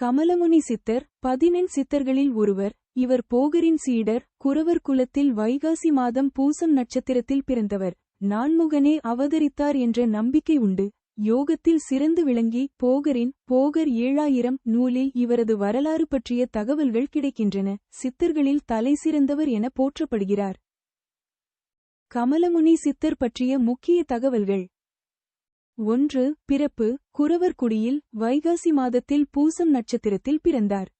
கமலமுனி சித்தர் பதினெண் சித்தர்களில் ஒருவர் இவர் போகரின் சீடர் குறவர் குலத்தில் வைகாசி மாதம் பூசம் நட்சத்திரத்தில் பிறந்தவர். நான்முகனே அவதரித்தார் என்ற நம்பிக்கை உண்டு. யோகத்தில் சிறந்து விளங்கி போகரின் போகர் ஏழாயிரம் நூலில் இவரது வரலாறு பற்றிய தகவல்கள் கிடைக்கின்றன. சித்தர்களில் தலை சிறந்தவர் என போற்றப்படுகிறார். கமலமுனி சித்தர் பற்றிய முக்கிய தகவல்கள். ஒன்று பிறப்பு. குறவர்குடியில் வைகாசி மாதத்தில் பூசம் நட்சத்திரத்தில் பிறந்தார்.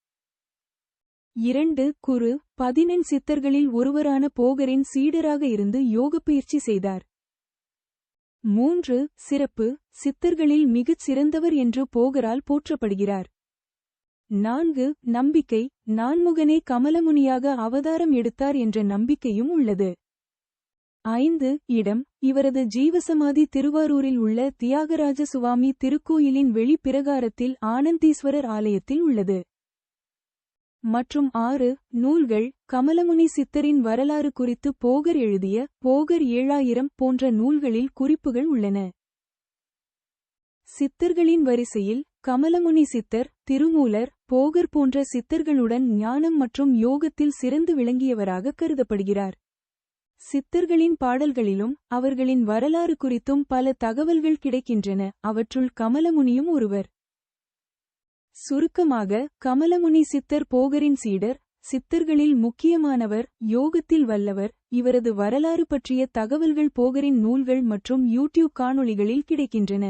இரண்டு குரு. பதினெண் சித்தர்களில் ஒருவரான போகரின் சீடராக இருந்து யோகப்பயிற்சி செய்தார். மூன்று சிறப்பு. சித்தர்களில் மிகச் சிறந்தவர் என்று போகரால் போற்றப்படுகிறார். நான்கு நம்பிக்கை. நான்முகனே கமலமுனியாக அவதாரம் எடுத்தார் என்ற நம்பிக்கையும் உள்ளது. ஐந்து இடம் இவரது ஜீவசமாதி திருவாரூரில் உள்ள தியாகராஜ சுவாமி திருக்கோயிலின் வெளிப்பிரகாரத்தில் ஆனந்தீஸ்வரர் ஆலயத்தில் உள்ளது. மற்றும் ஆறு நூல்கள் கமலமுனி சித்தரின் வரலாறு குறித்து போகர் எழுதிய போகர் ஏழாயிரம் போன்ற நூல்களில் குறிப்புகள் உள்ளன. சித்தர்களின் வரிசையில் கமலமுனி சித்தர் திருமூலர் போகர் போன்ற சித்தர்களுடன் ஞானம் மற்றும் யோகத்தில் சிறந்து விளங்கியவராக கருதப்படுகிறார். சித்தர்களின் பாடல்களிலும் அவர்களின் வரலாறு குறித்தும் பல தகவல்கள் கிடைக்கின்றன. அவற்றுள் கமலமுனியும் ஒருவர். சுருக்கமாக கமலமுனி சித்தர் போகரின் சீடர் சித்தர்களில் முக்கியமானவர் யோகத்தில் வல்லவர். இவரது வரலாறு பற்றிய தகவல்கள் போகரின் நூல்கள் மற்றும் யூடியூப் காணொளிகளில் கிடைக்கின்றன.